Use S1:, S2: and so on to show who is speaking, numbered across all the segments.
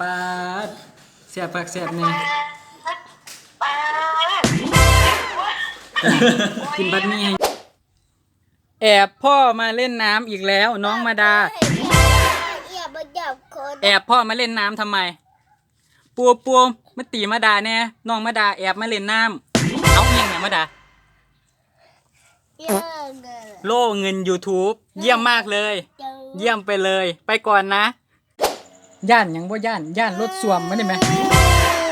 S1: ปาดเสียบผักเสียบเนี่ยกินบัดนี้ให้แอบพ่อมาเล่นน้ำอีกแล้ว น้องมาดา
S2: อย่ามาจับคน
S1: แอบพ่อมาเล่นน้ำทำไม ปัวปัวมาตีมาดาแน่น้องมาดาแอบมาเล่นน้ำเอาเอียงเนี่ยมาดา
S2: เยอะเกิน
S1: โล่เงิน YouTube เยี่ยมมากเลย
S2: จัง
S1: เยี่ยมไปเลย ไปก่อนนะ ย่านหยังบ่ย่านย่านรถสวมมาได้ไหม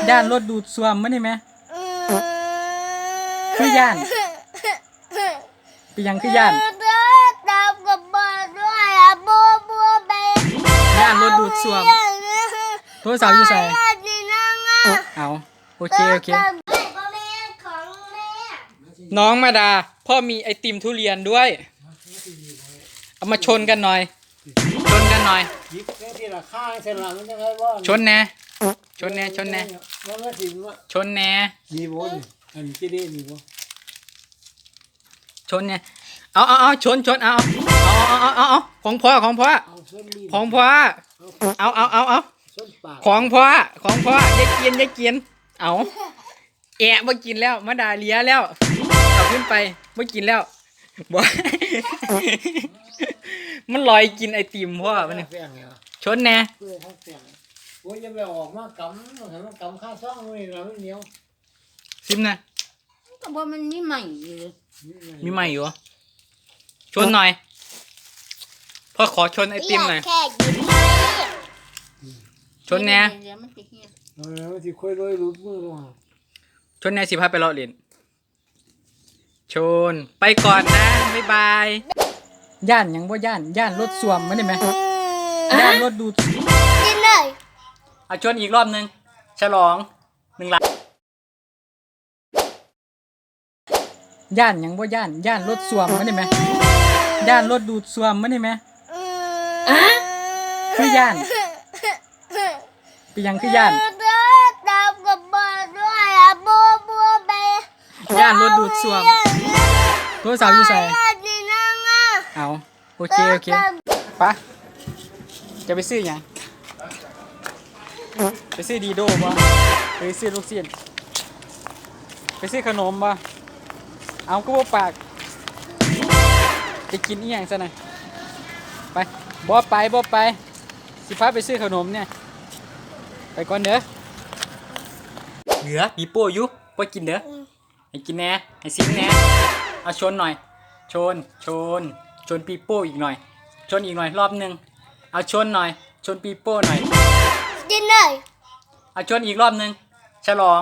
S1: ย่านรถดูดสวมมาได้ไหมคือย่านไปยังคือย่าน
S2: ตามกับบ้านด้วยอะบัวบัวไป
S1: ย่านรถดูดซ่วมโทรศัพท์อยู่ใส่
S2: นี่นั่งอะ
S1: เอาโอเคโอเค
S2: พ่อแม่ของแม่
S1: น้องมาดา พ่อมีไอติมทุเรียนด้วย เอามาชนกันหน่อย ชนกันหน่อย
S3: ยิบ ละข้างเส้นหลังมันจะไงว่า
S1: ชนแน่ชนแน่ชนแน่
S3: มันก็ถึงว่า
S1: ชนแน่
S3: มีบ่นี่อันนี้จะได้มีบ่
S1: ชนแน่เอาเอาเอาชนชนเอาเอาเอาเอาเอาของพ่อของพ่อ
S3: เอาส้นลิ้น
S1: ของพ่อเอาเอาเอาเอา
S3: ส้นปาก
S1: ของพ่อของพ่ออย่ากินอย่ากินเอาแอะมากินแล้วมาดาเลียแล้วเอาขึ้นไปมากินแล้ว บ่ มันลอยกินไอติมพ่อมันนี่
S3: แป้งเนี่ย
S1: ชนแน่
S3: เพื่อทั้งแป้งโอ้ยยังไปออกมากำเห็นมันกำข้าวซ่องนี่เราไม่เหนียว
S1: ซิมนะ
S4: ก็บอกมันมีใหม่อยู่เลย
S1: มีใหม่อยู่เหรอชนหน่อยพ่อขอชนไอติมหน่อย
S2: แค่ยิ้มให้
S1: ชนแน่
S4: เดี๋ยวมันจะเหี่ยว
S3: เออที่ค่อยลอยหลุดมือลงมา
S1: ชนแน่สิพาไปเลาะเล่น ชน ไปก่อนนะ บ๊ายบาย ย่านหยังบ่ย่าน ย่านรถสวมมาได้ไหมย่านรถดูด
S2: กินเลย
S1: เอาชนอีกรอบหนึ่งฉลองหนึ่งล้านย่านหยังบ่ย่าน ย่านรถสวมมาได้ไหมย่านรถดูดสวมมาได้ไหมคือย่านไปยังคือย่าน ย่านรถดูดสวมโทรศัพท์อยู่ใส่
S2: นี่นั่งอะ
S1: เอาโอเคโอเคปะจะไปซื้อหยังไปซื้อดีโด้ปะไปซื้อลูกเสียนไปซื้อขนมปะเอาก็บ่ปากจะกินอีหยังซะหน่อยไปบ่ไปบ่ไปสิพาไปซื้อขนมเนี่ยไปก่อนเด้อเหลือปีโป้อยู่บ่กินเด้อ ให้กินแหน่ให้ซิมแหน่เอาชนหน่อย ชน ชน ชนปีโป้อีกหน่อย ชนอีกหน่อยรอบหนึ่งเอาชนหน่อย ชนปีโป้หน่อย
S2: กินเลย
S1: เอาชนอีกรอบหนึ่งฉลอง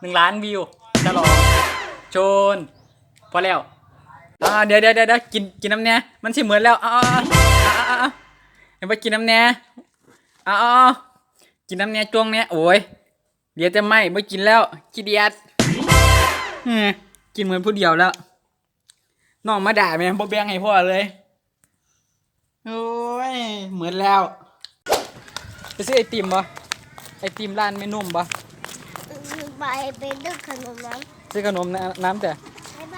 S1: หนึ่งล้านวิว ฉลอง ชน พอแล้วอ่าเดี๋ยวเดี๋ยวเดี๋ยวกินกินน้ำเนี้ยมันสิเหมือนแล้วอ่าอ่าอ่าอ่าอ่าเห็นไปกินน้ำเนี้ยอ่าอ่าอ่ากินน้ำเนี้ยจ้วงเนี้ยโอ้ยเดี๋ยวจะไหมไม่กินแล้วขี้เดียดอืม กินเหมือนผู้เดียวแล้วน้องมาด่าแม่บ่แบ่งให้พ่อเลยโอ้ยเหมือนแล้วไปซื้อไอติมบ่ไอติมร้านไม่นุ่มบ่
S2: ไปเป็นเรื่องขนมนั้น
S1: ซื้อขนมน้ำน้ำแต่
S2: เ